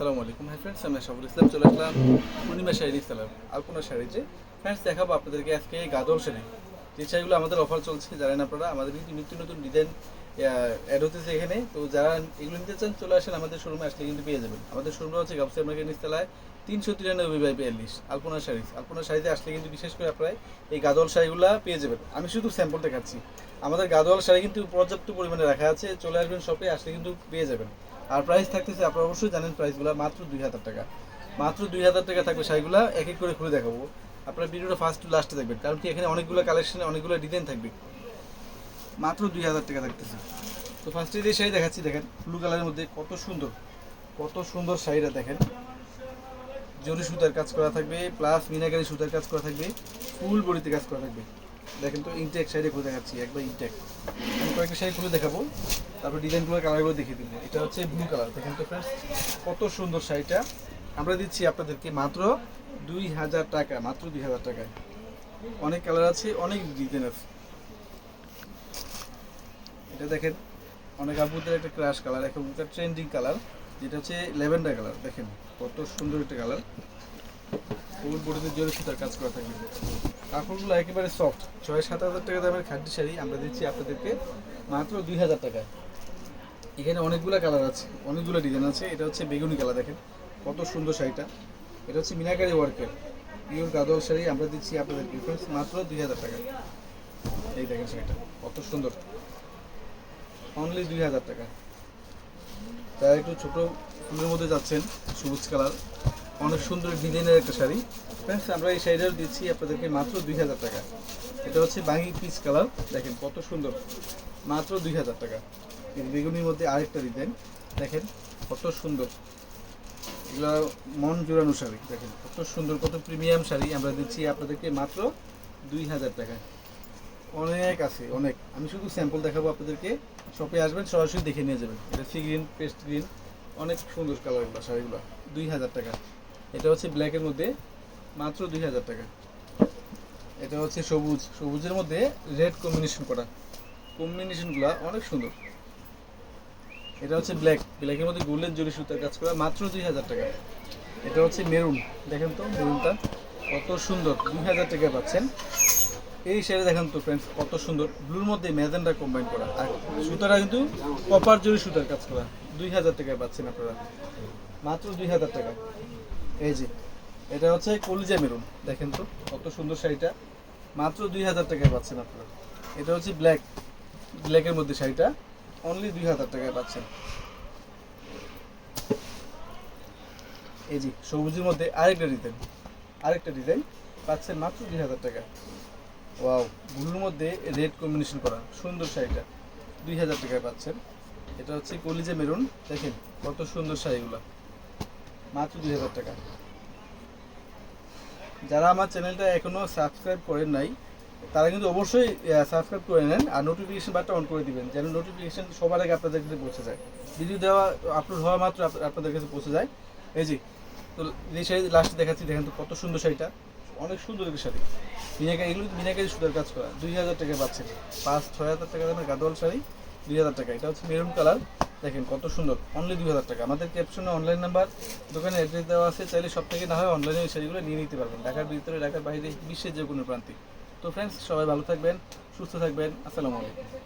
আসসালামু আলাইকুম। Hi friends আমি আশাফুল ইসলাম, চলে আসলাম পূর্ণিমা শাড়ি ইসলাম আলপনা শাড়িতে ফ্রেন্ডস দেখাবো আপনাদেরকে আজকে গাদল শাড়ি। যে শাড়িগুলো আমাদের অফার চলছে, জানেন আপনারা, আমাদের কিন্তু নিত্য নতুন ডিজাইন অ্যাড হতেছে এখানে। তো যারা এগুলো নিতে চান, চলে আসেন আমাদের শোরুমে আসলে কিন্তু পেয়ে যাবেন। আমাদের শোরুমে হচ্ছে গাবসা মার্কেট নিচতলায় তিনশো তিরানব্বই বাই বিয়াল্লিশ, আলপনা শাড়ি। আলপনা শাড়িতে আসলে কিন্তু বিশেষ করে আপনারা এই গাদল শাড়িগুলো পেয়ে যাবেন। আমি শুধু স্যাম্পল দেখাচ্ছি। আমাদের গাদোয়াল শাড়ি কিন্তু পর্যাপ্ত পরিমাণে রাখা আছে, চলে আসবেন শপে আসলে কিন্তু পেয়ে যাবেন। আর প্রাইস থাকতেছে, আপনারা অবশ্যই জানেন প্রাইসগুলো মাত্র দুই হাজার টাকা। মাত্র দুই হাজার টাকা থাকবে শাড়িগুলো এক এক করে খুলে দেখাবো। আপনারা ভিডিওটা ফার্স্ট টু লাস্টে দেখবেন, কারণ কি এখানে অনেকগুলো কালেকশনে অনেকগুলো ডিজাইন থাকবে। মাত্র দুই হাজার টাকা থাকতেছে। তো ফার্স্টে যে শাড়ি দেখাচ্ছি, দেখেন ব্লু কালারের মধ্যে কত সুন্দর কত সুন্দর শাড়িটা দেখেন। জরি সুতার কাজ করা থাকবে প্লাস মিনাকারি সুতার কাজ করা থাকবে, ফুল বডিতে কাজ করা থাকবে। দেখেন তো ইনটেক শাড়ি খুলে দেখাচ্ছি, একবার ইনটেক আমি কয়েকটা শাড়ি খুলে দেখাবো, তারপর ডিজাইনগুলো কালারগুলো দেখিয়ে দিবো। এটা হচ্ছে ব্লু কালার দেখেন তো ফ্রেন্ডস কত সুন্দর শাড়িটা। আমরা দিচ্ছি আপনাদেরকে মাত্র দুই হাজার টাকা, মাত্র দুই হাজার টাকায়। অনেক কালার আছে, অনেক ডিজাইন আছে। এটা দেখেন, অনেক আপুদের একটা ক্রাশ কালার একটা ট্রেন্ডিং কালার যেটা হচ্ছে ল্যাভেন্ডার কালার দেখেন কত সুন্দর একটা কালার ফুল বডিতে জোরে সুতার কাজ করা থাকবে কাপড়গুলো একেবারে সফট ছয়, সাত হাজার টাকা দামের খাদ্য শাড়ি আমরা দিচ্ছি আপনাদেরকে মাত্র দুই হাজার টাকায়। এখানে অনেকগুলো কালার আছে, অনেকগুলো ডিজাইন আছে। এটা হচ্ছে বেগুনি কালার দেখেন। কত সুন্দর শাড়িটা। এটা হচ্ছে মিনাকারি ওয়ার্কের পিওর গাদল শাড়ি আমরা দিচ্ছি আপনাদের ডিফারেন্স মাত্র দুই হাজার টাকা। এই দেখেন শাড়িটা, কত সুন্দর। অনলি দুই হাজার টাকা। তারা একটু ছোটো ফুলের মধ্যে যাচ্ছেন, সবুজ কালার অনেক সুন্দর ডিজাইনের একটা শাড়ি। ফ্রেন্ডস আমরা এই শাড়িটাও দিচ্ছি আপনাদেরকে মাত্র দুই হাজার টাকা। এটা হচ্ছে বাঙ্গি পিস কালার। দেখেন কত সুন্দর। মাত্র দুই হাজার টাকা। বেগুনির মধ্যে আরেকটা ডিজাইন। দেখেন কত সুন্দর। এগুলো মন জোড়ানো শাড়ি। দেখেন কত সুন্দর, কত প্রিমিয়াম শাড়ি আমরা দিচ্ছি আপনাদেরকে মাত্র দুই হাজার টাকায় অনেক আছে, অনেক। আমি শুধু স্যাম্পল দেখাবো আপনাদেরকে। শপে আসবেন, সরাসরি দেখে নিয়ে যাবেন। এটা সি গ্রিন পেস্ট গ্রিন অনেক সুন্দর কালারগুলো শাড়িগুলো। দুই হাজার টাকা। এটা হচ্ছে ব্ল্যাকের মধ্যে মাত্র দুই হাজার টাকা। এটা হচ্ছে সবুজ। সবুজের মধ্যে রেড কম্বিনেশন করা। কম্বিনেশনগুলো অনেক সুন্দর। এটা হচ্ছে ব্ল্যাক ব্ল্যাকের মধ্যে গোল্ডেন জরি সুতার কাজ করা মাত্র দুই হাজার টাকা। এটা হচ্ছে মেরুন দেখেন তো মেরুনটা কত সুন্দর। দুই হাজার টাকা পাচ্ছেন। এই শাড়ি দেখেন তো ফ্রেন্ডস কত সুন্দর। ব্লুর মধ্যে ম্যাজেন্ডা কম্বাইন করা। আর সুতাটা কিন্তু কপার জরি সুতার কাজ করা। দুই হাজার টাকায় পাচ্ছেন আপনারা। মাত্র দুই হাজার টাকা। এই যে, এটা হচ্ছে কলিজা মেরুন, দেখেন তো, কত সুন্দর শাড়িটা। মাত্র দুই হাজার টাকায় পাচ্ছেন আপনারা। এটা হচ্ছে ব্ল্যাক ব্ল্যাকের মধ্যে শাড়িটা অনলি দুই হাজার টাকায় পাচ্ছেন। এই যে, সবুজের মধ্যে আরেকটা ডিজাইন আরেকটা ডিজাইন পাচ্ছেন মাত্র দুই হাজার টাকা ওয়াও ব্লুর মধ্যে রেড কম্বিনেশন করা, সুন্দর শাড়িটা, দুই হাজার টাকায় পাচ্ছেন। এটা হচ্ছে কলিজা মেরুন, দেখেন কত সুন্দর শাড়িগুলো। মাত্র দুই হাজার টাকা। যারা আমার চ্যানেলটা এখনও সাবস্ক্রাইব করেন নাই, তারা কিন্তু অবশ্যই সাবস্ক্রাইব করে নেন আর নোটিফিকেশন বারটা অন করে দিবেন, যেন নোটিফিকেশন সবার আগে আপনাদের কাছে পৌঁছে যায়। ভিডিও দেওয়া আপলোড হওয়া মাত্র আপ- আপনাদের কাছে পৌঁছে যায়। এই যে, তো এই শাড়ি লাস্টে দেখাচ্ছি, দেখেন তো কত সুন্দর শাড়িটা। অনেক সুন্দর একটা শাড়ি। মিনাকারি এগুলো মিনাকারি সুতার কাজ করা। দুই হাজার টাকা পাচ্ছেন। পাঁচ, ছয় হাজার টাকা দামের গাদোয়াল শাড়ি, দুই হাজার টাকা। এটা হচ্ছে মেরুন কালার দেখেন কত সুন্দর অনলি দুই হাজার টাকা। আমাদের ক্যাপশনে অনলাইন নাম্বার দোকানে অ্যাড্রেস দেওয়া আছে, চাইলে সব থেকে না হয় অনলাইনে সেগুলো নিয়ে নিতে পারবেন। ঢাকার ভিতরে, ঢাকার বাইরে, বিশ্বের যে কোনো প্রান্তে। তো ফ্রেন্ডস সবাই ভালো থাকবেন, সুস্থ থাকবেন। আসসালামু আলাইকুম।